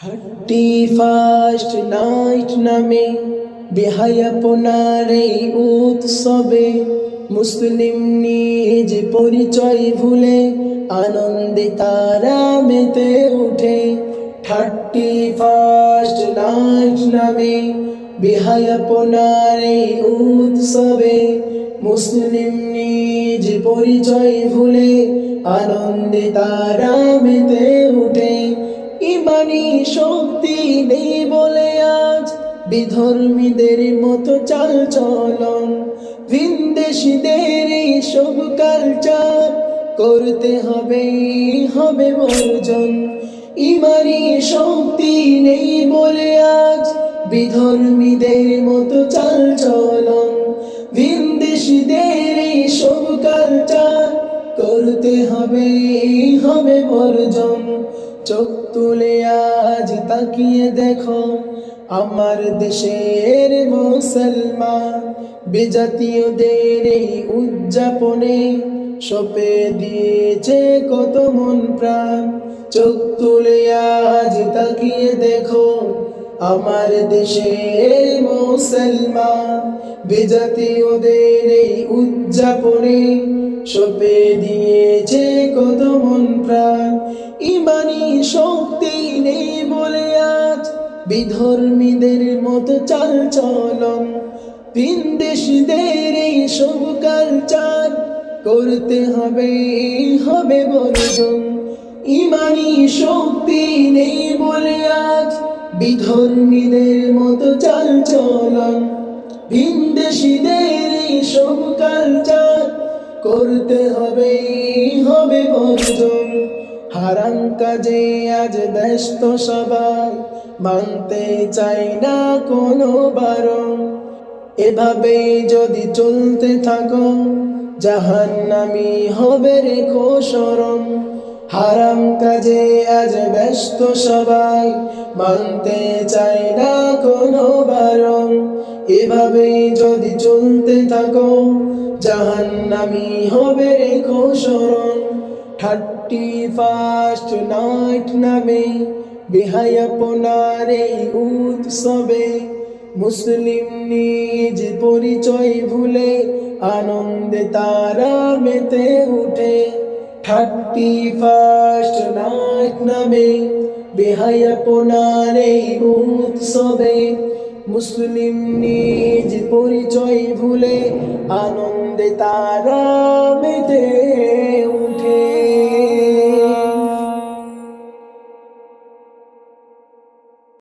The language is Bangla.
থার্টি ফার্স্ট নাইট নামে বেহায়াপনার এই উৎসবে, মুসলিম নিজ পরিচয় ভুলে, আনন্দে তারা মেতে উঠে। থার্টি ফার্স্ট নাইট নামে বেহায়াপনার এই উৎসবে, মুসলিম নিজ পরিচয় ভুলে, আনন্দে তারা মেতে উঠে। শক্তি নেই বলে আজ বিধর্মীদের মতো চাল চলন। ভিনদেশীদের সব কালচার করতে হবে হবে বর্জন ইমানি শক্তি নেই বলে আজ বিধর্মীদের মতো চাল চলন। ভিনদেশীদের সব কালচার করতে হবে হবে বর্জন চোখ তুলে আজ তাকিয়ে দেখো, আমার দেশের মুসলমান বিজাতীয়দের এই উদযাপনে সপে দিয়েছে কত মন প্রাণ। চোখ তুলে আজ তাকিয়ে দেখো আমার দেশের মুসলমান বিজাতীয়দের এই উদযাপনে সপে দিয়েছে কত মন প্রাণ। ইমানি শক্তি নেই বলে আজ বিধর্মীদের মতো চাল চলন তিন ভিনদেশীদের এই সব কালচার করতে হবে হবে বর্জন ইমানি শক্তি নেই বলে আজ বিধর্মীদের মতো চাল চলন ভিনদেশীদের এই সব কালচার করতে হবে হবে বর্জন। হারাম কাজে আজ ব্যস্ত সবাই, মানতে চাই না কোনো বারণ। এভাবে যদি চলতে থাকো, জাহান্নামি হবে রেখো স্মরণ হারাম কাজে আজ ব্যস্ত সবাই, মানতে চাই না কোনো বারণ। এভাবে যদি চলতে থাকো, জাহান্নামি হবে রেখো স্মরণ। থার্টি ফার্স্ট নাইট নামে, বেহায়াপনার এই উৎসবে, মুসলিম নিজ পরিচয় ভুলে, আনন্দে তারা মেতে উঠে। থার্টি ফার্স্ট নাইট নামে বেহায়াপনার এই উৎসবে মুসলিম নিজ পরিচয় ভুলে আনন্দে তারা মেতে